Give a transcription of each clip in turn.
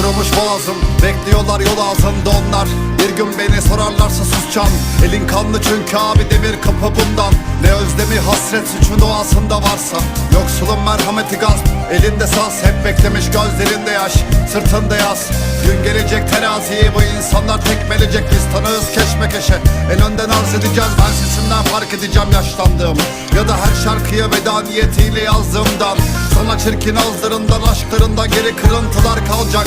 Tutulmuş boğazım Bekliyorlar yol ağzında onlar. Bir gün beni sorarlarsa susacağım. Elin kanlı çünkü abi demir kapı bundan. Ne özlemi hasret suçun doğasında varsa. Yoksulun merhameti gaz Elinde saz. Hep beklemiş gözlerinde yaş Sırtında yaz. Gün gelecek teraziyi bu insanlar tekmelecek. Biz tanığız keşmekeşe En önden arz edeceğiz ben sesimden fark edeceğim yaşlandığımı Ya da her şarkıya veda niyetiyle yazdığımdan. Sana çirkin ağızlarından aşklarından geri kırıntılar kalacak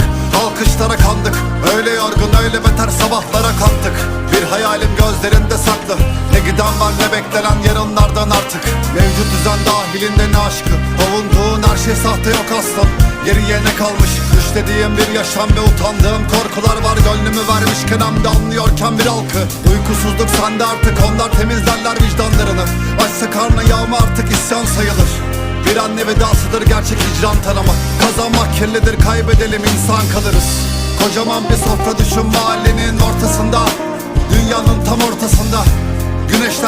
Giden var ne beklenen yarınlardan artık. Mevcut düzen dahilinde ne aşkı Avunduğun her şey sahte yok aslan. Geriye ne kalmış? Düşlediğim bir yaşam ve utandığım korkular var. Gönlümü vermişken hem de anlıyorken bir halkı. Uykusuzluk sende artık. Onlar temizlerler vicdanlarını. Açsa karnı yağma artık isyan sayılır. Bir anne vedasıdır gerçek hicran tanımı Kazanmak kirlidir kaybedelim insan kalırız. Kocaman bir sofra düşün mahallenin ortasında